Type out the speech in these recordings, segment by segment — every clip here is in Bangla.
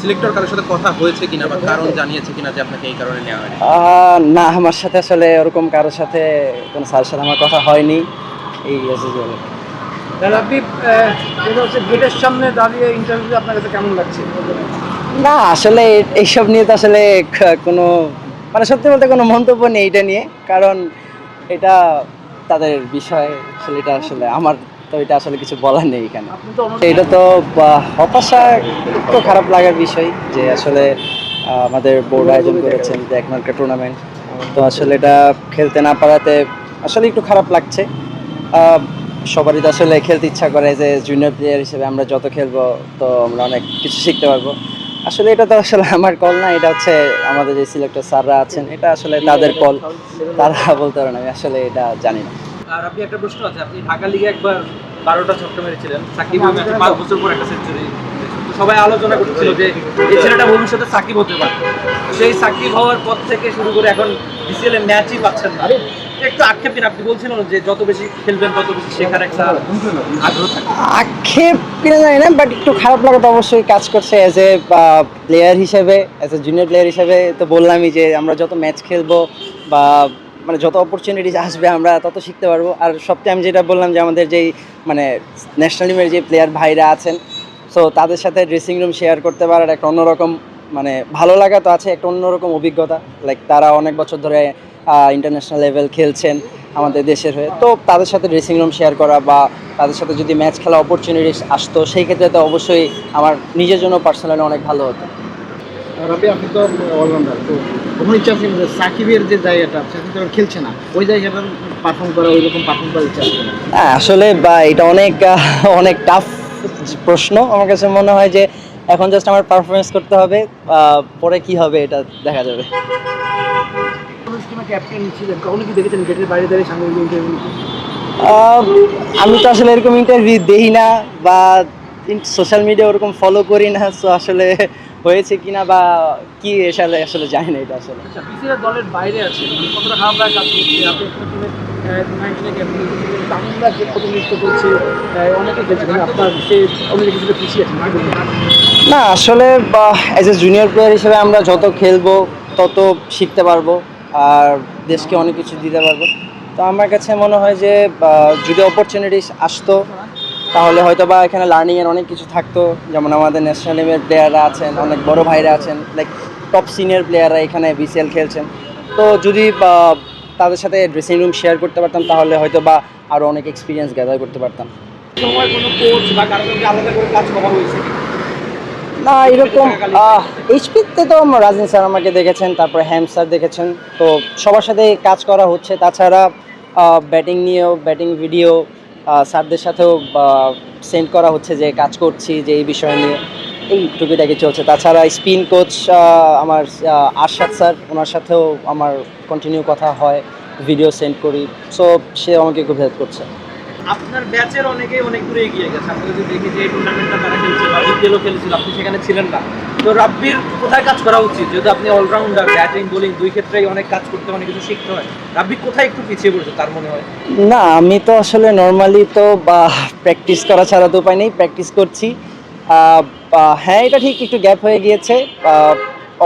সিলেক্টর কারোর সাথে কথা হয়েছে কিনা বা কারণ জানিয়েছে কিনা যে আপনাকে এই কারণে নেওয়া হয়নি? আহ, না আমার সাথে আসলে ওরকম কারোর সাথে কোনো স্যারের সাথে আমার কথা হয়নি। এই হচ্ছে গেটের সামনে দাঁড়িয়ে ইন্টারভিউ আপনার কাছে কেমন লাগছে? না আসলে এইসব নিয়ে তো আসলে কোনো মানে সত্যি বলতে কোনো মন্তব্য নেই এটা নিয়ে। কারণ এটা তাদের বিষয় আসলে এটা আসলে আমার তো এটা আসলে কিছু বলার নেই এখানে। এটা তো হতাশা একটু খারাপ লাগার বিষয় যে আসলে আমাদের বোর্ড আয়োজন করেছেন যে একমাত্র টুর্নামেন্ট তো আসলে এটা খেলতে না পারাতে আসলে একটু খারাপ লাগছে। সবারই তো আসলে খেলতে ইচ্ছা করে যে জুনিয়র প্লেয়ার হিসেবে আমরা যত খেলব তো আমরা অনেক কিছু শিখতে পারব। আসলে এটা তো আসলে আমার কল না এটা হচ্ছে আমাদের যে সিলেক্টর স্যাররা আছেন এটা আসলে তাদের কল তারা বলতে পারেন আমি আসলে এটা জানি না। আর আপনি একটা প্রশ্ন আছে, আপনি ঢাকা লিগে একবার বারোটা ছক্কা মেরেছিলেন, সাকিব পাঁচ বছর পর একটা সেঞ্চুরি সবাই আলোচনা করছিল যে এই ছেলেটা ভবিষ্যতে সাকিব হতে পারে। সেই সাকিব হওয়ার পর থেকে শুরু করে এখন বিসিএল এর ম্যাচই পাচ্ছেন না। একটু আক্ষেপ দিন আপনি বলছিলেন যে যত বেশি খেলবেন আক্ষেপ কিনা জানি না বাট একটু খারাপ অবশ্যই কাজ করছে a player as a junior player তো বললামই যে আমরা যত ম্যাচ খেলব বা মানে যত অপরচুনিটিস আসবে আমরা তত শিখতে পারব। আর সবচেয়ে আমি যেটা বললাম যে আমাদের যেই মানে ন্যাশনাল টিমের যে প্লেয়ার ভাইরা আছেন সো তাদের সাথে ড্রেসিং রুম শেয়ার করতে পারার একটা অন্যরকম মানে ভালো লাগা তো আছে, একটা অন্যরকম অভিজ্ঞতা। লাইক তারা অনেক বছর ধরে ইন্টারন্যাশনাল লেভেল খেলছেন আমাদের দেশের হয়ে। তো তাদের সাথে ড্রেসিং রুম শেয়ার করা বা তাদের সাথে যদি ম্যাচ খেলা অপরচুনিটিস আসতো, সেই ক্ষেত্রে তো অবশ্যই আমার নিজের জন্য পার্সোনালি অনেক ভালো হতো। আপনি তো অলরাউন্ডার তো কখনো ইচ্ছা আছে সাকিবের যে জায়গাটা সাকিব খেলছে না। ওই জায়গাটা পারফর্ম করা ওই রকম পারফর্ম করার ইচ্ছা আছে হ্যাঁ আসলে বা এটা অনেক অনেক টাফ প্রশ্ন। আমার কাছে মনে হয় যে এখন জাস্ট আমার পারফরমেন্স করতে হবে পরে কি হবে এটা দেখা যাবে। ক্যাপ্টেন ছিলেন? কখনো কি দেখেছেন গেটের বাইরে দাঁড়িয়ে সামনে আমি তো আসলে এরকম ইন্টারভিউ দেই না বা সোশ্যাল মিডিয়া ওরকম ফলো করি না সো আসলে হয়েছে কিনা বা কি আসলে আসলে জানি না এটা আসলে। আচ্ছা দলের বাইরে আছে মানে কতটা খারাপ লাগে আপনি একটা টিমের নাইনটিনে ক্যাপ্টেন তামিমরা যে প্রতিনিধিত্ব করছে? অনেকে খেলছে আপনার সে অন্য কিছুটা পিছিয়ে আছে না আসলে অ্যাজ এ জুনিয়র প্লেয়ার হিসেবে আমরা যত খেলব তত শিখতে পারব আর দেশকে অনেক কিছু দিতে পারব। তো আমার কাছে মনে হয় যে যদি অপরচুনিটিস আসতো তাহলে হয়তো বা এখানে লার্নিংয়ের অনেক কিছু থাকতো যেমন আমাদের ন্যাশনাল টিমের প্লেয়াররা আছেন অনেক বড় ভাইরা আছেন লাইক টপ সিনিয়র প্লেয়াররা এখানে বিসিএল খেলছেন। তো যদি তাদের সাথে ড্রেসিং রুম শেয়ার করতে পারতাম তাহলে হয়তো বা আরও অনেক এক্সপিরিয়েন্স গ্যাদার করতে পারতাম? না এরকম এইচপিতে তো রাজনীত স্যার আমাকে দেখেছেন তারপরে হ্যাম স্যার দেখেছেন তো সবার সাথে কাজ করা হচ্ছে। তাছাড়া ব্যাটিং নিয়েও ব্যাটিং ভিডিও স্যারদের সাথেও সেন্ড করা হচ্ছে যে, কাজ করছি, যে, এই বিষয় নিয়ে। এই টুকিটাকি চলছে। তাছাড়া স্পিন কোচ আমার আশাদ স্যার, ওনার সাথেও আমার কন্টিনিউ কথা হয় ভিডিও সেন্ড করি। সো সে আমাকে খুব হেল্প করছে। আপনার ব্যাচের অনেকেই অনেক দূরে এগিয়ে গেছে। আমরা যদি দেখি যে এই টুর্নামেন্টটা তারা খেলছে বা খেলেছিল, আপনি সেখানে ছিলেন না। তো রাব্বির কোথায় কাজ করা উচিত? যেহেতু আপনি অলরাউন্ডার ব্যাটিং বোলিং দুই ক্ষেত্রেই অনেক কাজ করতে অনেক কিছু শিখতে হয়। রাব্বি কোথায় একটু পিছিয়ে পড়ছে তার মনে হয়? না, আমি তো আসলে নর্মালি তো, বা প্র্যাকটিস করা ছাড়া তো উপায় নেই প্র্যাকটিস করছি। হ্যাঁ এটা ঠিক, একটু গ্যাপ হয়ে গিয়েছে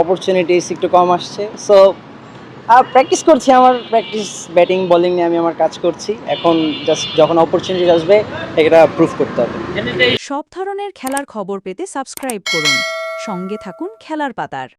অপরচুনিটিস একটু কম আসছে। সো প্র্যাকটিস করছি আমার প্র্যাকটিস ব্যাটিং বলিং নিয়ে আমি আমার কাজ করছি। এখন জাস্ট যখন অপরচুনিটি আসবে এটা প্রুফ করতে হবে। সব ধরনের খেলার খবর পেতে সাবস্ক্রাইব করুন। সঙ্গে থাকুন খেলার পাতার।